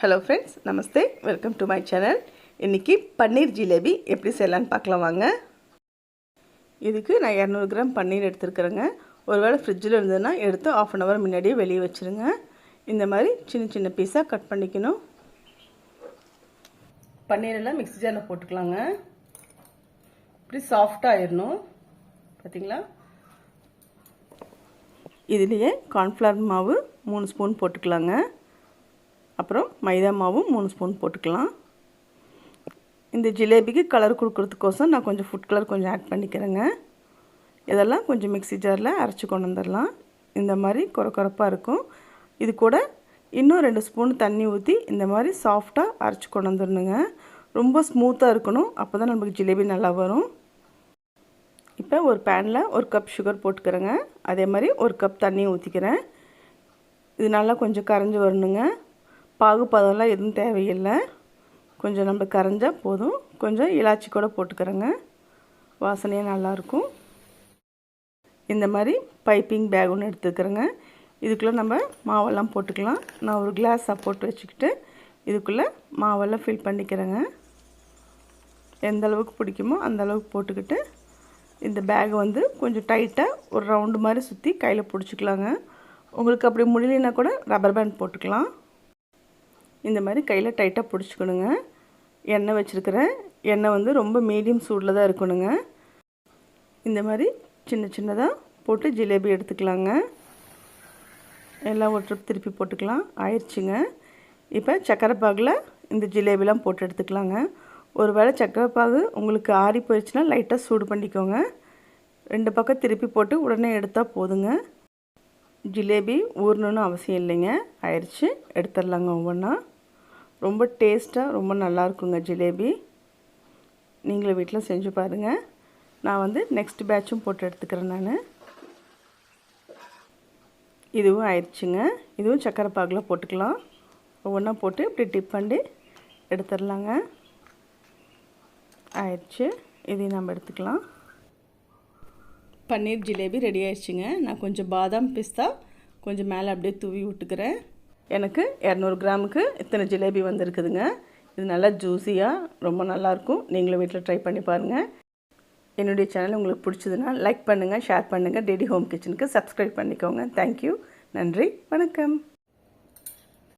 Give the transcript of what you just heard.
Hello friends நமஸ்தே welcome to my channel இன்றைக்கி பன்னீர் ஜிலேபி எப்படி செய்யலான்னு பார்க்கலாம் வாங்க. இதுக்கு நான் இரநூறு கிராம் பன்னீர் எடுத்துருக்குறேங்க. ஒருவேளை ஃப்ரிட்ஜில் இருந்ததுன்னா எடுத்து ஆஃப் அன் ஹவர் முன்னாடியே வெளியே வச்சுருங்க. இந்த மாதிரி சின்ன சின்ன பீஸாக கட் பண்ணிக்கணும். பன்னீரெல்லாம் மிக்ஸி ஜாரில் போட்டுக்கலாங்க. இப்படி சாஃப்டாக ஆயிடணும் பார்த்தீங்களா இதுலேயே கார்ன்ஃப்ளவர் மாவு மூணு ஸ்பூன் போட்டுக்கலாங்க. அப்புறம் மைதா மாவும் மூணு ஸ்பூன் போட்டுக்கலாம். இந்த ஜிலேபிக்கு கலர் கொடுக்குறதுக்கோசம் நான் கொஞ்சம் ஃபுட் கலர் கொஞ்சம் ஆட் பண்ணிக்கிறேங்க. இதெல்லாம் கொஞ்சம் மிக்ஸி ஜாரில் அரைச்சி கொண்டு வந்துடலாம் இந்த மாதிரி குறை குறைப்பாக இருக்கும். இது கூட இன்னும் ரெண்டு ஸ்பூன் தண்ணி ஊற்றி இந்த மாதிரி சாஃப்டாக அரைச்சி கொண்டு வந்துடணுங்க ரொம்ப ஸ்மூத்தாக இருக்கணும். அப்போ தான் நமக்கு ஜிலேபி நல்லா வரும். இப்போ ஒரு பேனில் ஒரு கப் சுகர் போட்டுக்கிறேங்க. அதே மாதிரி ஒரு கப் தண்ணி ஊற்றிக்கிறேன் இது நல்லா கொஞ்சம் கரைஞ்சி வரணுங்க. பாகுபதம்லாம் எதுவும் தேவையில்லை. கொஞ்சம் நம்ம கரைஞ்சால் போதும். கொஞ்சம் இலாச்சி கூட போட்டுக்கிறேங்க. வாசனையாக நல்லாயிருக்கும். இந்த மாதிரி பைப்பிங் பேக் ஒன்று எடுத்துக்கிறேங்க. இதுக்குள்ளே நம்ம மாவெல்லாம் போட்டுக்கலாம். நான் ஒரு கிளாஸ் சப்போர்ட் வச்சுக்கிட்டு இதுக்குள்ளே மாவெல்லாம் ஃபில் பண்ணிக்கிறேங்க. எந்த அளவுக்கு பிடிக்குமோ அந்த அளவுக்கு போட்டுக்கிட்டு இந்த பேக் வந்து கொஞ்சம் டைட்டாக ஒரு ரவுண்டு மாதிரி சுற்றி கையில் பிடிச்சிக்கலாங்க. உங்களுக்கு அப்படி முடியலன்னா கூட ரப்பர் பேண்ட் போட்டுக்கலாம். இந்த மாதிரி கையில் டைட்டாக பிடிச்சிக்கணுங்க. எண்ணெய் வச்சுருக்கிறேன். எண்ணெய் வந்து ரொம்ப மீடியம் சூடில் தான் இருக்கணுங்க. இந்த மாதிரி சின்ன சின்னதாக போட்டு ஜிலேபி எடுத்துக்கலாங்க. எல்லாம் ஒரு ட்ரிப் திருப்பி போட்டுக்கலாம். ஆயிடுச்சுங்க. இப்போ சக்கரை பாகில் இந்த ஜிலேபிலாம் போட்டு எடுத்துக்கலாங்க. ஒரு வேளை சக்கரை பாகு உங்களுக்கு ஆறி போயிடுச்சுன்னா லைட்டாக சூடு பண்ணிக்கோங்க. ரெண்டு பக்கம் திருப்பி போட்டு உடனே எடுத்தால் போதுங்க. ஜிலேபி ஊறணுன்னு அவசியம் இல்லைங்க. ஆயிடுச்சு. எடுத்துடலாங்க ஒவ்வொன்றா ரொம்ப டேஸ்ட்டாக ரொம்ப நல்லாயிருக்குங்க ஜிலேபி. நீங்களும் வீட்டில் செஞ்சு பாருங்கள் நான் வந்து நெக்ஸ்ட் பேட்சும் போட்டு எடுத்துக்கிறேன் நான். இதுவும் ஆயிடுச்சுங்க. இதுவும் சக்கரை பாகில் போட்டுக்கலாம். ஒவ்வொன்றா போட்டு இப்படி டிப் பண்ணி எடுத்துடலாங்க ஆயிடுச்சு. இதையும் நம்ம எடுத்துக்கலாம். பன்னீர் ஜிலேபி ரெடி ஆயிடுச்சுங்க. நான் கொஞ்சம் பாதாம் பிஸ்தா கொஞ்சம் மேலே அப்படியே தூவி விட்டுக்கிறேன். எனக்கு இரநூறு கிராமுக்கு இத்தனை ஜிலேபி வந்திருக்குதுங்க. இது நல்லா ஜூஸியாக ரொம்ப நல்லாயிருக்கும் நீங்களும் வீட்டில் ட்ரை பண்ணி பாருங்கள் என்னுடைய சேனல் உங்களுக்கு பிடிச்சதுன்னா லைக் பண்ணுங்கள் ஷேர் பண்ணுங்கள் டெடி ஹோம் கிச்சனுக்கு சப்ஸ்கிரைப் பண்ணிக்கோங்க. தேங்க்யூ நன்றி. வணக்கம்.